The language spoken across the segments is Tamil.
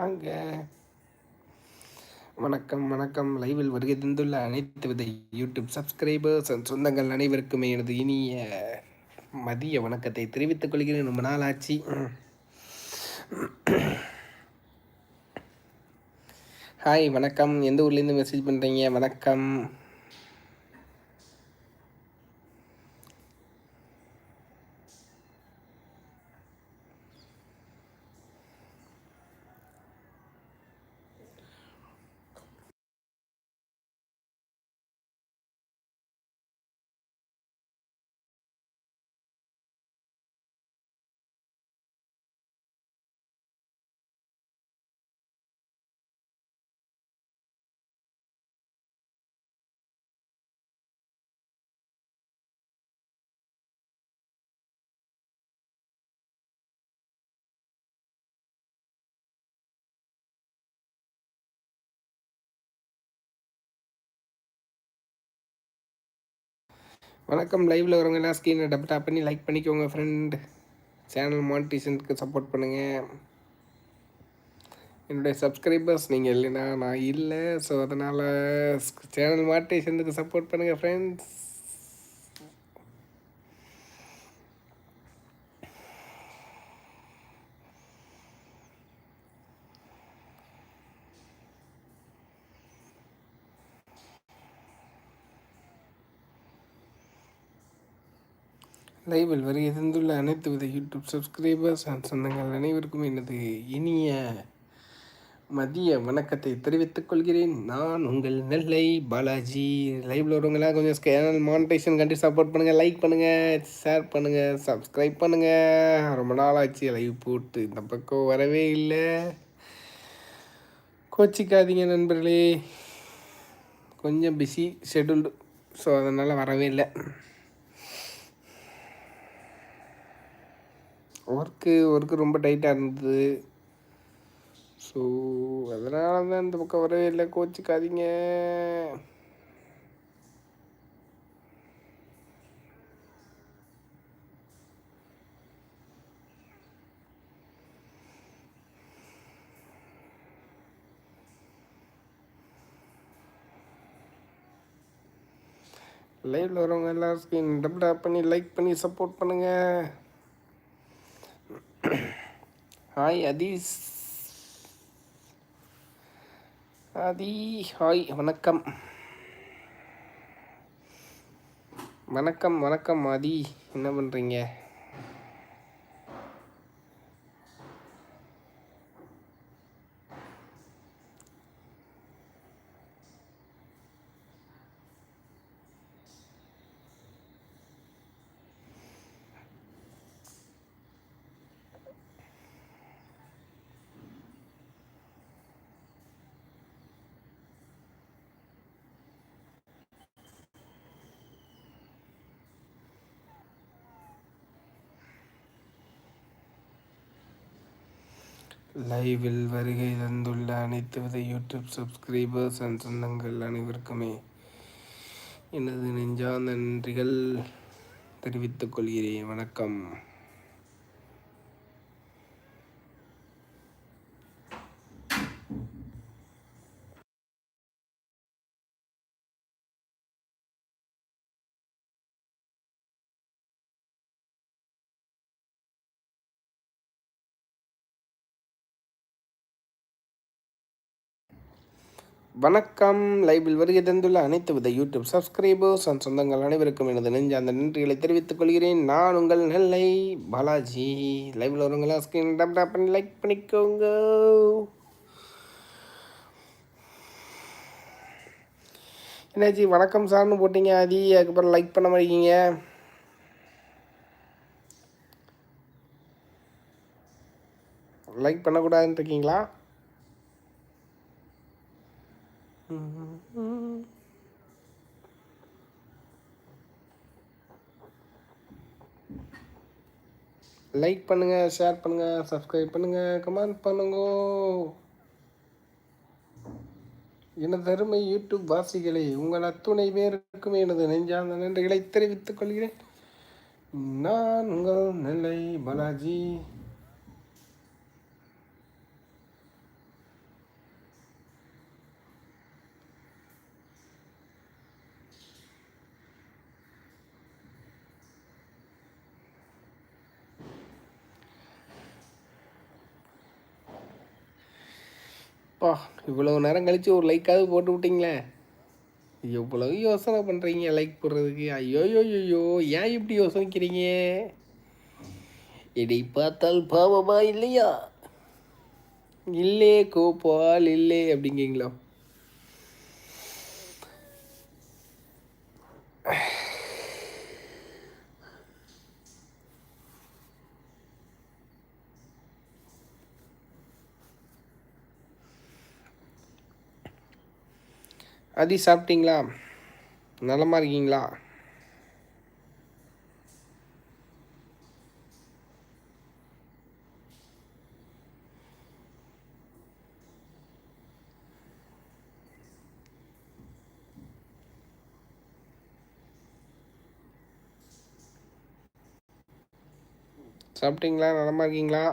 வாங்க வணக்கம் வணக்கம். லைவில் வருகை தந்துள்ள அனைத்து வித யூடியூப் சப்ஸ்கிரைபர்ஸ் அண்ட் சொந்தங்கள் அனைவருக்குமே எனது இனிய மதிய வணக்கத்தை தெரிவித்துக் கொள்கிறேன். ரொம்ப நாள் ஆச்சு. ஹாய் வணக்கம். எந்த ஊர்லேருந்து மெசேஜ் பண்ணுறீங்க வணக்கம். வணக்கம். லைவில் வரவங்க எல்லாம் ஸ்க்ரீனை டப் டாப் பண்ணி லைக் பண்ணிக்கோங்க ஃப்ரெண்ட் சேனல் மானிட்டேஷனுக்கு சப்போர்ட் பண்ணுங்கள் என்னுடைய சப்ஸ்கிரைபர்ஸ் நீங்கள் இல்லைன்னா நான் இல்லை. ஸோ அதனால் சேனல் மானிட்டேஷனுக்கு சப்போர்ட் பண்ணுங்கள் ஃப்ரெண்ட்ஸ் லைவில் வரை இருந்துள்ள அனைத்து வித யூடியூப் சப்ஸ்கிரைபர்ஸ் அண்ட் சொந்தங்கள் அனைவருக்கும் எனது இனிய மதிய வணக்கத்தை தெரிவித்துக் கொள்கிறேன். நான் உங்கள் நெல்லை பாலாஜி. லைவில் வரவங்களாம் கொஞ்சம் சேனல் மானிட்டேஷன் கண்டி சப்போர்ட் பண்ணுங்கள் லைக் பண்ணுங்கள் ஷேர் பண்ணுங்கள் சப்ஸ்கிரைப் பண்ணுங்கள் ரொம்ப நாள் ஆச்சு லைவ் போட்டு. இந்த பக்கம் வரவே இல்லை. கோச்சிக்காதீங்க நண்பர்களே. கொஞ்சம் பிஸி ஷெடியூல்டு ஸோ அதனால் வரவே இல்லை. ஒர்க்கு ஒர்க்கு ரொம்ப டைட்டாக இருந்தது. ஸோ அதனால தான் இந்த பக்கம் வரவே இல்லை. கோச்சிக்காதீங்க. லைவில் வரவங்க எல்லாரும் ஸ்க்ரீன் டபுள் டேப் பண்ணி லைக் பண்ணி சப்போர்ட் பண்ணுங்கள் ஹாய் அதீஸ் அதி ஹாய் வணக்கம். வணக்கம் வணக்கம் அதி என்ன பண்ணுறீங்க லைவில் வருகை தந்துள்ள அனைத்து வித யூடியூப் சப்ஸ்கிரைபர்ஸ் அண்ட் சொந்தங்கள் அனைவருக்குமே எனது நெஞ்சார்ந்த நன்றிகள் தெரிவித்துக் கொள்கிறேன். வணக்கம். வணக்கம். லைவில் வருகை தந்துள்ள அனைத்து வித யூடியூப் சப்ஸ்கிரைபர்ஸ் அண்ட் சொந்தங்கள் அனைவருக்கும் எனது நெஞ்ச அந்த நன்றிகளை தெரிவித்துக் கொள்கிறேன். நான் உங்கள் நெல்லை பாலாஜி. லைவில் வருவங்களா? ஸ்க்ரீன் டப் டப் பண்ணி லைக் பண்ணிக்கோங்க. என்னாச்சு வணக்கம் சார்னு போட்டீங்க ஆதி. அதுக்கப்புறம் லைக் பண்ண மாட்டேங்க. லைக் பண்ணக்கூடாதுன்னு இருக்கீங்களா? லைக் பண்ணுங்க ஷேர் பண்ணுங்க சப்ஸ்கிரைப் பண்ணுங்க கமெண்ட் பண்ணுங்க. எனது அருமை யூடியூப் வாசிகளை உங்கள் அத்துணை பேருக்கும் எனது நெஞ்சார்ந்த நன்றிகளை தெரிவித்துக் கொள்கிறேன். நான் உங்கள் நெல்லை பாலாஜி. அப்பா இவ்வளோ நேரம் கழித்து ஒரு லைக்காவது போட்டு விட்டிங்களே. எவ்வளவு யோசனை பண்ணுறீங்க லைக் போடுறதுக்கு. ஐயோ ஐயோ ஏன் இப்படி யோசனைக்கிறீங்க இதை பார்த்தால் பாவமா இல்லையா? இல்லே கோபால் இல்லை அப்படிங்கிங்களா அதி சாப்பிட்டீங்களா? நலமாக இருக்கீங்களா? சாப்பிட்டீங்களா? நலமாக இருக்கீங்களா?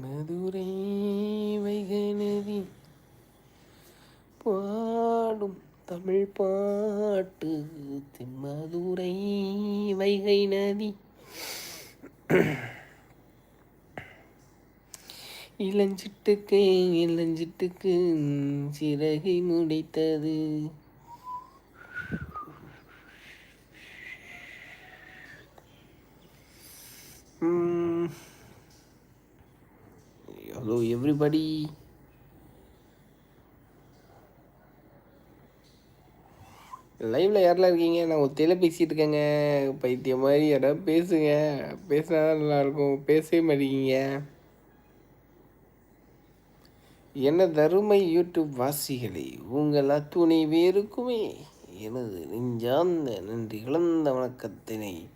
மதுரை வைகநதி பாடும் தமிழ் பாட்டு மதுரை வைகை நதி. இளஞ்சிட்டுக்கு இளஞ்சிட்டுக்கு சிறகை முடித்தது. ஹலோ எவ்ரிபடி லைவ்ல யாரெல்லாம் இருக்கீங்க? நான் ஒத்தையில் பேசிகிட்டு இருக்கேங்க. பைத்தியம் மாதிரி யாராவது பேசுங்க. பேசினா தான் நல்லாயிருக்கும் பேசவே மாட்டேங்கிங்க எனது தருமை யூடியூப் வாசிகளை உங்கள் அத்துணை பேருக்குமே எனது நெஞ்சார்ந்த நன்றி கலந்த வணக்கத்தினை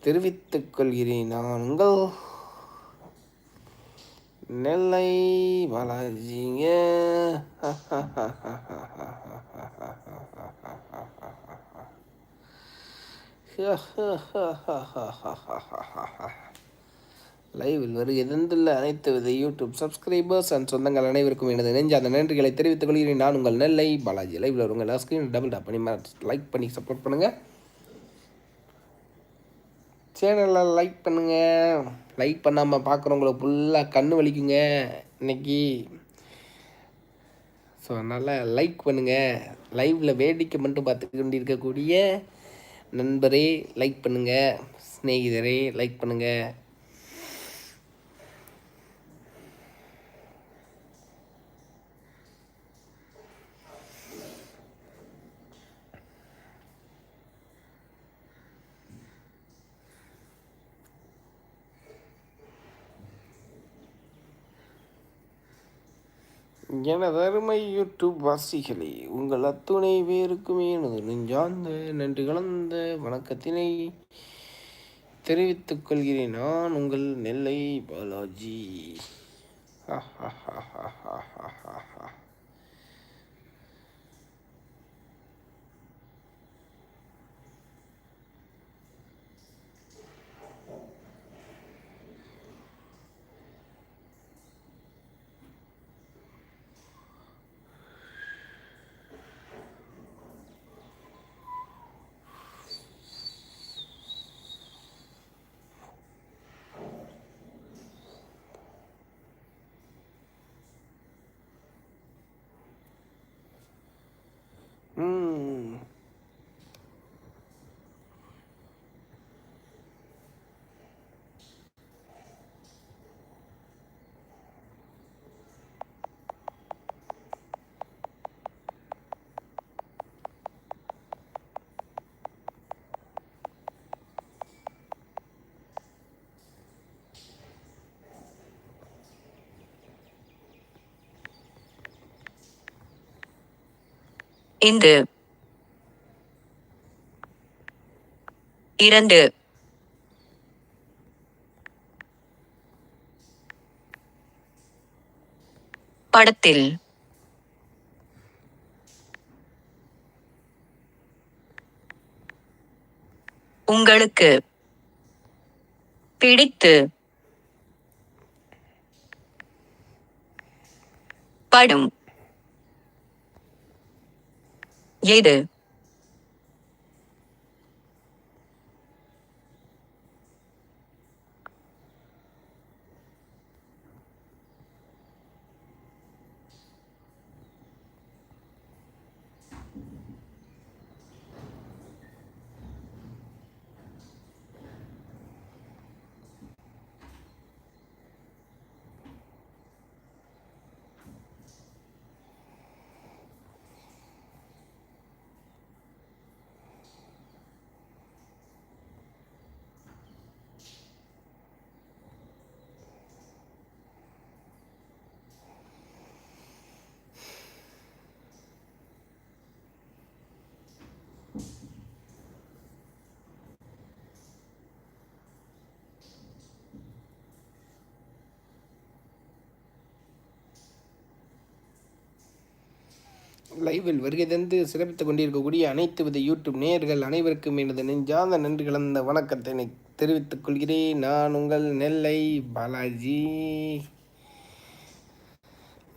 தெரிவித்துக் கொள்கிறேன். நான் உங்கள் நெல்லை பாலாஜிங்க. லைவில் வருகிறதுள்ள அனைத்து வித யூடியூப் சப்ஸ்கிரைபர்ஸ் அண்ட் சொந்தங்கள் அனைவருக்கும் எனது நெஞ்ச அந்த நன்றிகளை தெரிவித்துக் கொள்கிறேன். நான் உங்கள் நெல்லை பாலாஜி. லைவில் வருங்க எல்லா ஸ்க்ரீன் டபுள் டாப் பண்ணி லைக் பண்ணி சப்போர்ட் பண்ணுங்கள் சேனலில் லைக் பண்ணுங்கள் லைக் பண்ணாமல் பார்க்குறவங்கள ஃபுல்லாக கண்ணு வலிக்குங்க. இன்னைக்கு ஸோ அதனால் லைக் பண்ணுங்கள் லைவில் வேடிக்கை மட்டும் பார்த்து கொண்டு இருக்கக்கூடிய நண்பரே லைக் பண்ணுங்கள் ஸ்நேகிதரே லைக் பண்ணுங்கள் எனது அருமை யூடியூப் வாசிகளே உங்கள் அத்துணை பேருக்குமே எனது நெஞ்சார்ந்த நன்றி கலந்த வணக்கத்தினை தெரிவித்துக் கொள்கிறேன். நான் உங்கள் நெல்லை பாலாஜி. ஹா ஹா ஹா ஹா ஹா ஹா ஹா இந்து இரண்டு. படத்தில். உங்களுக்கு பிடித்து படும். jede. லைவில் வருகை தந்து சிறப்பித்துக் கொண்டிருக்கக்கூடிய அனைத்து வித யூடியூப் நேயர்கள் அனைவருக்கும் எனது நெஞ்சார்ந்த நன்றி கலந்த வணக்கத்தினை தெரிவித்துக் கொள்கிறேன். நான் உங்கள் நெல்லை பாலாஜி.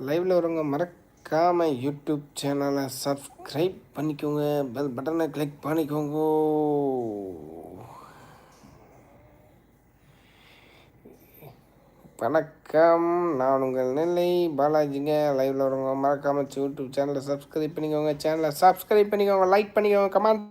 லைவில் வரவங்க மறக்காம யூடியூப் சேனலை சப்ஸ்கிரைப் பண்ணிக்கோங்க பெல் பட்டனை கிளிக் பண்ணிக்கோங்க. வணக்கம். நான் உங்கள் நெல்லை பாலாஜிங்க. லைவில் வரவங்க மறக்காமல் யூடியூப் சேனலை சப்ஸ்கிரைப் பண்ணிக்கோங்க. சேனலை சப்ஸ்கிரைப் பண்ணிக்கோங்க. லைக் பண்ணிக்கோங்க. கமெண்ட்